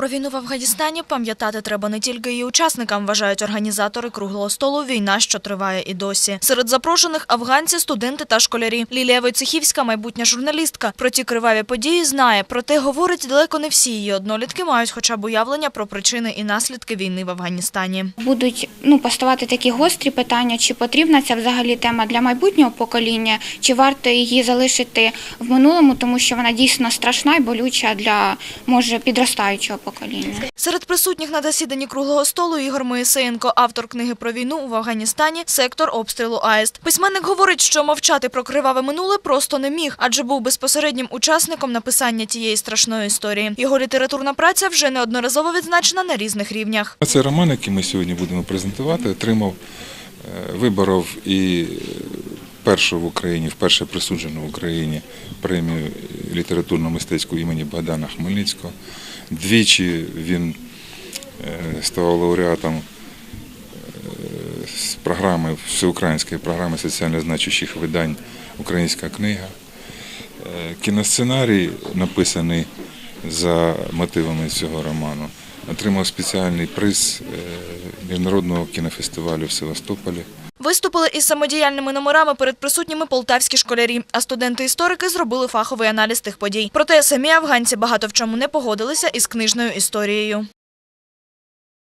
Про війну в Афганістані пам'ятати треба не тільки її учасникам, вважають організатори круглого столу. Війна, що триває і досі. Серед запрошених афганці, студенти та школярі. Лілія Войцехівська, майбутня журналістка. Про ті криваві події знає. Проте говорить, далеко не всі її однолітки мають хоча б уявлення про причини і наслідки війни в Афганістані. Будуть ну поставати такі гострі питання, чи потрібна ця взагалі тема для майбутнього покоління, чи варто її залишити в минулому, тому що вона дійсно страшна і болюча для може підростаючого покоління. Серед присутніх на засіданні круглого столу Ігор Моїсеєнко, автор книги про війну в Афганістані, сектор обстрілу АЕС. Письменник говорить, що мовчати про криваве минуле просто не міг, адже був безпосереднім учасником написання тієї страшної історії. Його літературна праця вже неодноразово відзначена на різних рівнях. Цей роман, який ми сьогодні будемо презентувати, отримав, е, виборов і першу в Україні, вперше присуджену в Україні премію літературно-мистецьку імені Богдана Хмельницького. Двічі він е, ставав лауреатом е, з програми, всеукраїнської програми соціально значущих видань Українська книга. Е, Кіносценарій, написаний за мотивами цього роману, отримав спеціальний приз міжнародного кінофестивалю в Севастополі. Виступили із самодіяльними номерами перед присутніми полтавські школярі, а студенти-історики зробили фаховий аналіз тих подій. Проте самі афганці багато в чому не погодилися із книжною історією.